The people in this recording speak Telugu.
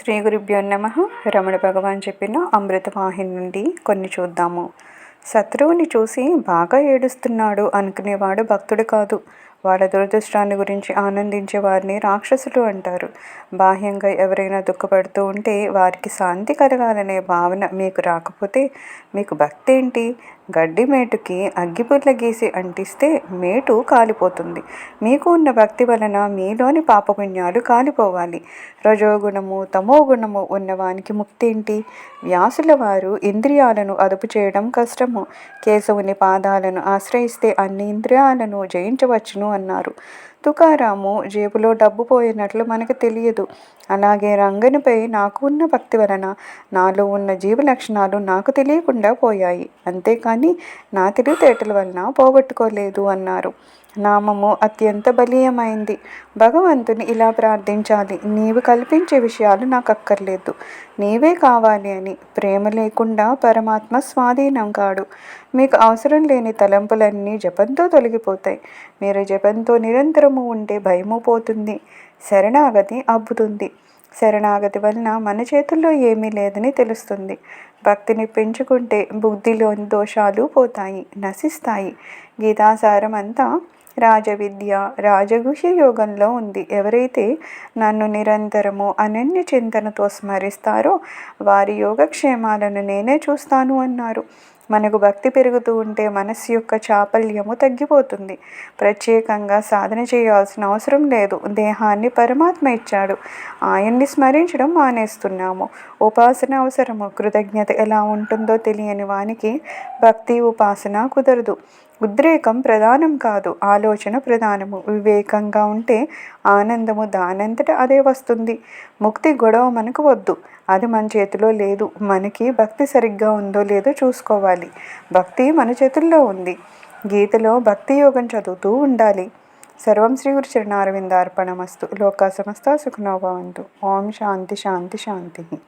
శ్రీ గురుభ్యో నమ. రమణ భగవాన్ చెప్పిన అమృతవాహిని నుండి కొన్ని చూద్దాము. శత్రువుని చూసి బాగా ఏడుస్తున్నాడు అనుకునేవాడు భక్తుడు కాదు. వాళ్ళ దురదృష్టాన్ని గురించి ఆనందించే వారిని రాక్షసులు అంటారు. బాహ్యంగా ఎవరైనా దుఃఖపడుతూ ఉంటే వారికి శాంతి కలగాలనే భావన మీకు రాకపోతే మీకు భక్తి ఏంటి? గడ్డి మేటుకి అగ్గిపుల్ల గీసి అంటిస్తే మేటు కాలిపోతుంది. మీకు ఉన్న భక్తి వలన మీలోని పాపపుణ్యాలు కాలిపోవాలి. రజోగుణము తమో గుణము ఉన్నవానికి ముక్తి ఏంటి? వ్యాసుల వారు ఇంద్రియాలను అదుపు చేయడం కష్టము. కేశవుని పాదాలను ఆశ్రయిస్తే అన్ని ఇంద్రియాలను జయించవచ్చును. అన్నారు. తుకారాము జేబులో డబ్బు పోయినట్లు మనకు తెలియదు. అలాగే రంగనిపై నాకు ఉన్న భక్తి వలన నాలో ఉన్న జీవ లక్షణాలు నాకు తెలియకుండా పోయాయి. అంతేకాని నా తెలివితేటల వలన పోగొట్టుకోలేదు అన్నారు. నామము అత్యంత బలీయమైంది. భగవంతుని ఇలా ప్రార్థించాలి. నీవు కల్పించే విషయాలు నాకు అక్కర్లేదు నీవే కావాలి అని ప్రేమ లేకుండా పరమాత్మ స్వాధీనం కాడు. మీకు అవసరం లేని తలంపులన్నీ జపంతో తొలగిపోతాయి. మీరు జపంతో నిరంతరం దూరము ఉంటే భయము పోతుంది. శరణాగతి అబ్బుతుంది. శరణాగతి వలన మన చేతుల్లో ఏమీ లేదని తెలుస్తుంది. భక్తిని పెంచుకుంటే బుద్ధిలోని దోషాలు పోతాయి నశిస్తాయి. గీతాసారం అంతా రాజవిద్య రాజగుహ్య యోగంలో ఉంది. ఎవరైతే నన్ను నిరంతరము అనన్య చింతనతో స్మరిస్తారో వారి యోగక్షేమాలను నేనే చూస్తాను అన్నారు. మనకు భక్తి పెరుగుతూ ఉంటే మనస్సు యొక్క చాపల్యము తగ్గిపోతుంది. ప్రత్యేకంగా సాధన చేయాల్సిన అవసరం లేదు. దేహాన్ని పరమాత్మ ఇచ్చాడు. ఆయన్ని స్మరించడం మానేస్తున్నాము. ఉపాసన అవసరము. కృతజ్ఞత ఎలా ఉంటుందో తెలియని వానికి భక్తి ఉపాసన కుదరదు. ఉద్రేకం ప్రధానం కాదు. ఆలోచన ప్రధానము. వివేకంగా ఉంటే ఆనందము దానంతట అదే వస్తుంది. ముక్తి గొడవ మనకు వద్దు. అది మన చేతిలో లేదు. మనకి భక్తి సరిగ్గా ఉందో లేదో చూసుకోవాలి. భక్తి మన చేతుల్లో ఉంది. గీతలో భక్తి యోగం చదువుతూ ఉండాలి. సర్వం శ్రీ గురు చరణారవిందార్పణమస్తు. లోక సమస్త సుఖనోభవంతు ఓం శాంతి శాంతి శాంతి.